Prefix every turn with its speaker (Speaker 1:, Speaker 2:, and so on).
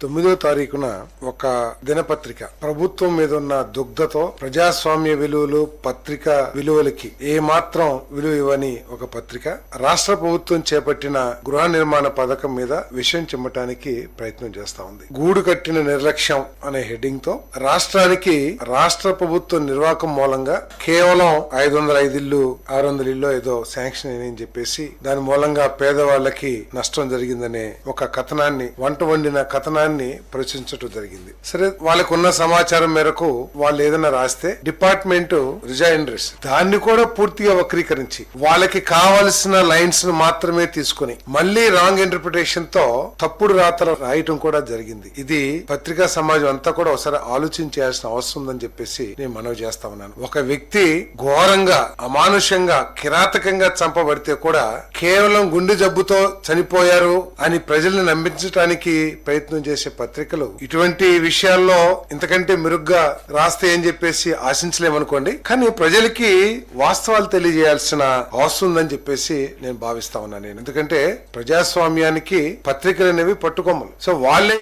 Speaker 1: తొమ్మిదో తారీఖున ఒక దినపత్రిక. ప్రభుత్వం మీద ఉన్న దుగ్ధతో ప్రజాస్వామ్య విలువలు పత్రిక విలువలకి ఏ మాత్రం విలువ ఇవ్వని ఒక పత్రిక. రాష్ట్ర ప్రభుత్వం చేపట్టిన గృహ నిర్మాణ పథకం మీద విషయం చిమ్మటానికి ప్రయత్నం చేస్తా ఉంది. గూడు కట్టిన నిర్లక్ష్యం అనే హెడ్డింగ్తో రాష్ట్రానికి రాష్ట్ర ప్రభుత్వం నిర్వాహకం మూలంగా కేవలం ఐదు వందల ఐదు ఇల్లు ఆరు వందల ఇల్లు ఏదో శాంక్షన్ అని చెప్పేసి దాని మూలంగా పేదవాళ్ళకి నష్టం జరిగిందనే ఒక కథనాన్ని వంట వండిన కథనాన్ని ప్రచురించడం జరిగింది. సరే వాళ్ళకు ఉన్న సమాచారం మేరకు వాళ్ళు ఏదైనా రాస్తే డిపార్ట్మెంట్ రిజైండర్స్ దాన్ని కూడా పూర్తిగా వక్రీకరించి వాళ్ళకి కావలసిన లైన్స్ను మాత్రమే తీసుకుని మళ్ళీ రాంగ్ ఇంటర్ప్రిటేషన్తో తప్పుడు రాతలు రాయటం కూడా జరిగింది. ఇది పత్రికా సమాజం అంతా కూడా ఒకసారి ఆలోచించాల్సిన అవసరం ఉందని చెప్పేసి నేను మనవి చేస్తా ఉన్నాను. ఒక వ్యక్తి ఘోరంగా అమానుషంగా కిరాతకంగా చంపబడితే కూడా కేవలం గుండె జబ్బుతో చనిపోయారు అని ప్రజల్ని నమ్మించడానికి ప్రయత్నం చేసి పత్రికలు ఇటువంటి విషయాల్లో ఇంతకంటే మెరుగ్గా రాస్తే చెప్పేసి ఆశించలేమనుకోండి. కానీ ప్రజలకి వాస్తవాలు తెలియజేయాల్సిన అవసరం ఉందని చెప్పేసి నేను భావిస్తా ఉన్నాను నేను. ఎందుకంటే ప్రజాస్వామ్యానికి పత్రికలు అనేవి పట్టుకొమ్మలు. సో వాళ్ళే